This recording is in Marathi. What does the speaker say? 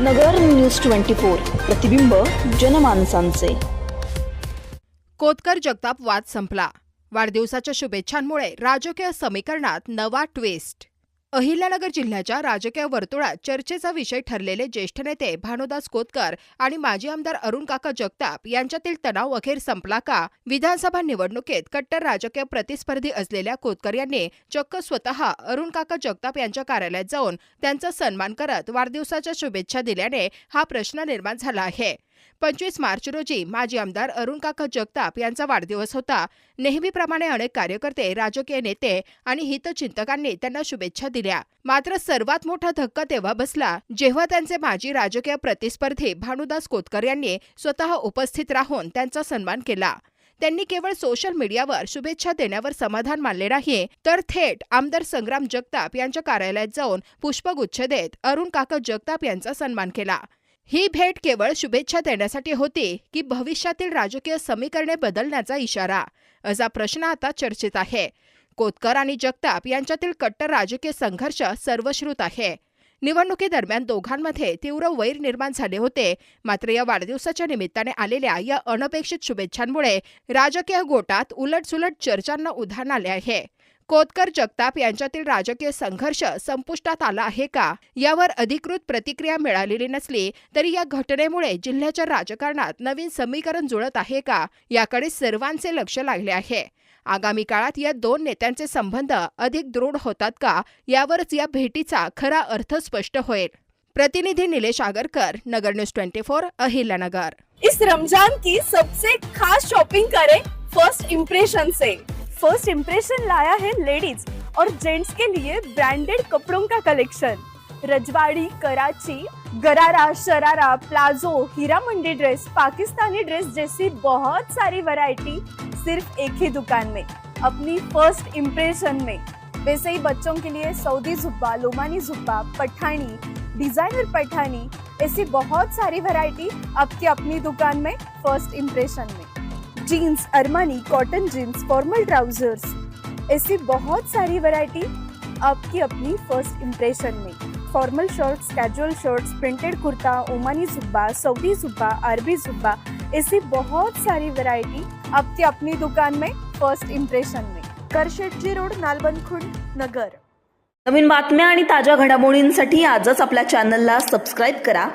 नगर न्यूज ट्वेंटी फोर प्रतिबिंब जनमानसांचे. कोतकर जगताप वाद संपला. वाढदिवसाच्या शुभेच्छांमुळे राजकीय समीकरणात नवा ट्विस्ट अहिल्यानगर जिल्ह्याच्या राजकीय वर्तुळात चर्चेचा विषय ठरलेले ज्येष्ठ नेते भानुदास कोतकर आणि माजी आमदार अरुण काका जगताप यांच्यातील तणाव अखेर संपला का? विधानसभा निवडणुकीत कट्टर राजकीय प्रतिस्पर्धी असलेल्या कोतकर यांनी चक्क स्वतः अरुण काका जगताप यांच्या कार्यालयात जाऊन त्यांचा सन्मान करत वाढदिवसाच्या शुभेच्छा दिल्याने हा प्रश्न निर्माण झाला आहे. पंचवीस मार्च रोजी माजी आमदार अरुण काका जगताप यांचा वाढदिवस होता. नेहमीप्रमाणे अनेक कार्यकर्ते राजकीय नेते आणि हितचिंतकांनी त्यांना शुभेच्छा दिल्या. मात्र सर्वात मोठा धक्का तेव्हा बसला जेव्हा त्यांचे माजी राजकीय प्रतिस्पर्धी भानुदास कोतकर यांनी स्वतः उपस्थित राहून त्यांचा सन्मान केला. त्यांनी केवळ सोशल मीडियावर शुभेच्छा देण्यावर समाधान मानले नाही तर थेट आमदार संग्राम जगताप यांच्या कार्यालयात जाऊन पुष्पगुच्छ देत अरुण काका जगताप यांचा सन्मान केला. ही भेट केवळ शुभेच्छा देण्यासाठी होती की भविष्यातील राजकीय समीकरणे बदलण्याचा इशारा. असा प्रश्न आता चर्चेत आहे. कोतकर आणि जगताप यांच्यातील कट्टर राजकीय संघर्ष सर्वश्रुत आहे. निवडणुकीदरम्यान दोघांमध्ये तीव्र वैर निर्माण झाले होते. मात्र या वाढदिवसाच्या निमित्ताने आलेल्या या अनपेक्षित शुभेच्छांमुळे राजकीय गोटात उलटसुलट चर्चांना उधाण आले आहे. कोतकर जगताप यांच्यातील राजकीय संघर्ष संपुष्टात आला आहे का? यावर अधिकृत प्रतिक्रिया मिळालेली नसली तरी या घटनेमुळे जिल्ह्याच्या राजकारणात नवीन समीकरण जुळत आहे का? याकडे सर्वांचे लक्ष लागले आहे. आगामी काळात या दोन नेत्यांचे संबंध अधिक दृढ होतात का? यावरच या भेटीचा खरा अर्थ स्पष्ट होईल. प्रतिनिधी Nilesh Agarkar Nagar news twenty four Ahilyanagar. इस रमजान की सबसे खास शॉपिंग करें फर्स्ट इम्प्रेशन से। फ़र्स्ट इम्प्रेशन लाया है लेडीज़ और जेंट्स के लिए ब्रांडेड कपड़ों का कलेक्शन रजवाड़ी, Karachi, gharara, sharara, palazzo Heera Mandi dress Pakistani dress जैसी बहुत सारी वैरायटी सिर्फ़ एक ही दुकान में, अपनी फ़र्स्ट इम्प्रेशन में. वैसे ही बच्चों के लिए सऊदी जुब्बा, लोमानी जुब्बा, पठानी डिज़ाइनर पठानी, ऐसी बहुत सारी वैरायटी आपकी अपनी दुकान में फ़र्स्ट इम्प्रेशन में. Jeans Armani cotton jeans formal trousers ऐसी बहुत सारी वैरायटी आपकी अपनी फर्स्ट इम्प्रेशन में। Formal shirts casual shirts printed kurta Omani जुब्बा सऊदी जुब्बा अरबी जुब्बा ऐसी बहुत सारी वैरायटी आपकी अपनी दुकान में फर्स्ट इम्प्रेशन में। करशेटजी रोड नालबनखुंड नगर। नवीन बातम्या आणि ताज्या घडामोडींसाठी आजच आपल्या चॅनलला सबस्क्राईब करा.